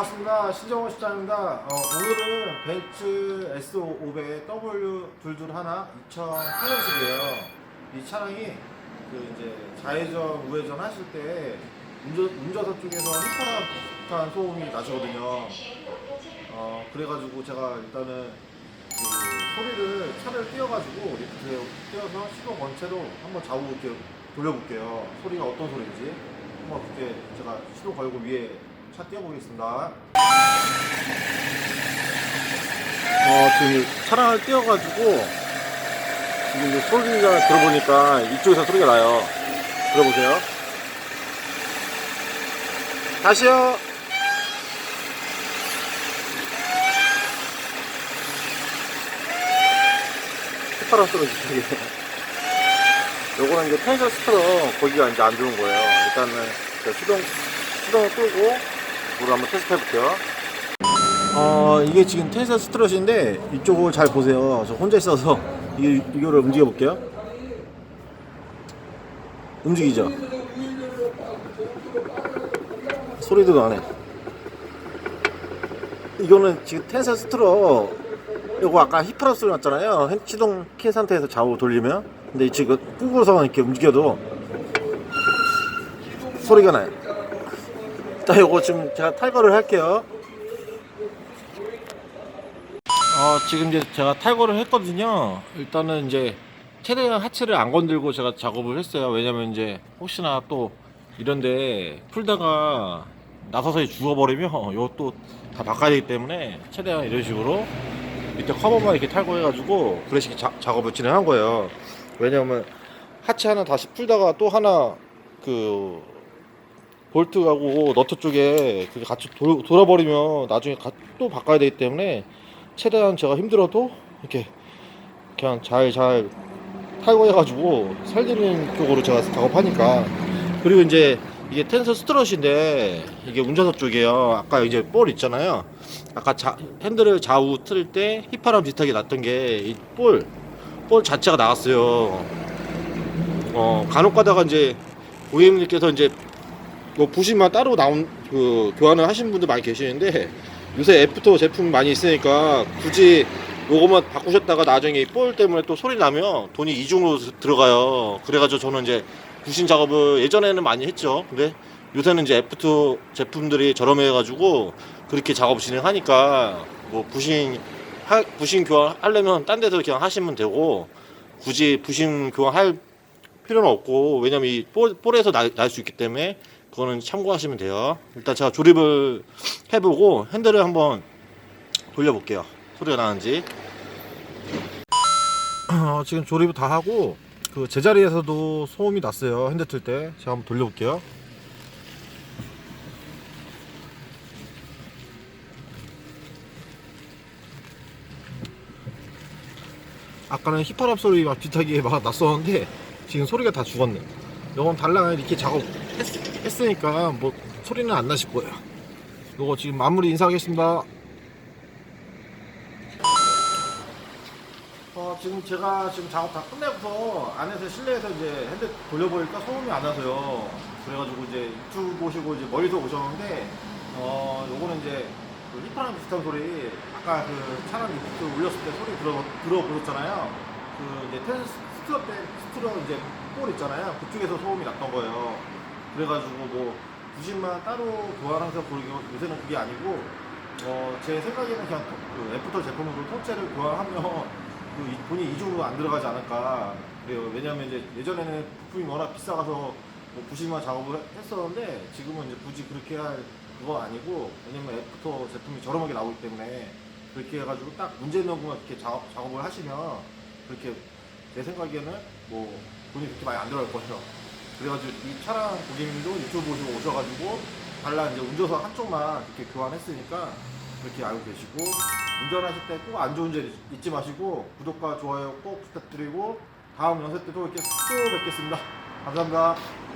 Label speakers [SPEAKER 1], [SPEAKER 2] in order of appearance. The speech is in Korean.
[SPEAKER 1] 이정호 시장입니다. 어, 오늘은 벤츠 S500 W 둘둘 하나 2008년식이에요. 이 차량이 그 이제 좌회전 우회전 하실 때 운전, 운전석 쪽에서 휘파람한 소음이 나시거든요. 어, 그래가지고 제가 일단은 그 소리를 차를 띄워가지고 이렇게 띄워서 시동 건 채로 한번 좌우 이렇게 돌려볼게요. 소리가 어떤 소리인지 한번 그렇게 제가 시동 걸고 위에 차 띄워보겠습니다. 어, 지금 차량을 띄워가지고 지금 이제 소리가 들어보니까 이쪽에서 소리가 나요. 들어보세요. 다시요. 스파라 떨어지죠, 이게. 요거는 이제 텐션 스트러 거기가 이제 안 좋은 거예요. 일단은 저 시동, 시동을 끄고 물을 한번 테스트 해볼게요. 어, 이게 지금 텐션 스트럿인데 이쪽을 잘 보세요. 저 혼자 있어서 이, 이거를 움직여 볼게요. 움직이죠? 소리도 나네. 이거는 지금 텐션 스트럿 요거 아까 힙합 소리 났잖아요. 핸- 시동 킨 상태에서 좌우 돌리면 근데 지금 끄고서 이렇게 움직여도 소리가 나요. 자, 요거 지금 제가 탈거를 할게요. 어, 지금 이제 제가 탈거를 했거든요. 일단은 이제 최대한 하체를 안 건들고 제가 작업을 했어요. 왜냐면 이제 혹시나 또 이런데 풀다가 나서서 죽어버리면 이것도 다 바꿔야 되기 때문에 최대한 이런 식으로 밑에 커버만 이렇게 탈거해가지고 그래식 작업을 진행한 거예요. 왜냐면 하체 하나 다시 풀다가 또 하나 그 볼트하고 너트 쪽에 그게 같이 돌, 돌아버리면 나중에 가- 또 바꿔야 되기 때문에 최대한 제가 힘들어도 이렇게 그냥 잘 잘 탈거해가지고 살리는 쪽으로 제가 작업하니까. 그리고 이제 이게 텐서 스트럿인데 이게 운전석 쪽이에요. 아까 이제 볼 있잖아요. 아까 자, 핸들을 좌우 틀 때 휘파람 비슷하게 났던 게 이 볼 볼 자체가 나왔어요. 어 간혹 가다가 이제 고객님들께서 이제 뭐 부심만 따로 나온 그 교환을 하신 분들 많이 계시는데 요새 애프터 제품 많이 있으니까 굳이 요거만 바꾸셨다가 나중에 이볼 때문에 또 소리 나면 돈이 이중으로 드- 들어가요. 그래가지고 저는 이제 부신 작업을 예전에는 많이 했죠. 근데 요새는 이제 애프터 제품들이 저렴해가지고 그렇게 작업 진행하니까 뭐 부신 하, 부신 교환 하려면 딴 데서 그냥 하시면 되고 굳이 부신 교환 할 필요는 없고 왜냐면 이 볼, 볼에서 날 수 있기 때문에 그거는 참고하시면 돼요. 일단 제가 조립을 해보고 핸들을 한번 돌려볼게요. 소리가 나는지. 어, 지금 조립을 다 하고 그 제자리에서도 소음이 났어요. 핸들 틀 때. 제가 한번 돌려볼게요. 아까는 힙합 소리 막 비슷하게 막 났었는데 지금 소리가 다 죽었네. 요건 달랑 이렇게 작업 했 으니까 뭐 소리는 안 나실 거예요. 요거 지금 마무리 인사하겠습니다. 어, 지금 제가 지금 작업 다 끝내고서 안에서 실내에서 이제 핸드 돌려보니까 소음이 안 나서요. 그래가지고 이제 유튜브 보시고 이제 멀리서 오셨는데, 어, 요거는 이제 그 휘파람 비슷한 소리, 아까 그 차량 리프트 올렸을 때 소리 들어, 들어보셨잖아요. 그 이제 텐 스트러 때, 스트러 이제 볼 있잖아요. 그쪽에서 소음이 났던 거예요. 그래가지고 뭐, 부심만 따로 교환해서 보이고 요새는 그게 아니고, 어, 제 생각에는 그냥 그 애프터 제품으로 통째를 교환하면 그 이- 돈이 이중으로 안 들어가지 않을까 그래요. 왜냐하면 이제 예전에는 부품이 워낙 비싸가서 뭐 부심만 작업을 했었는데 지금은 이제 굳이 그렇게 할 그거 아니고 왜냐면 애프터 제품이 저렴하게 나오기 때문에 그렇게 해가지고 딱 문제 있는 것만 이렇게 작업, 작업을 하시면 그렇게 제 생각에는 뭐 돈이 그렇게 많이 안 들어갈 거예요. 그래가지고 이 차량 고객님도 유튜브 보시고 오셔가지고 달라 이제 운전석 한쪽만 이렇게 교환했으니까 그렇게 알고 계시고 운전하실 때 꼭 안전운전 잊지 마시고 구독과 좋아요 꼭 부탁드리고 다음 연세 때도 이렇게 또 뵙겠습니다. 감사합니다.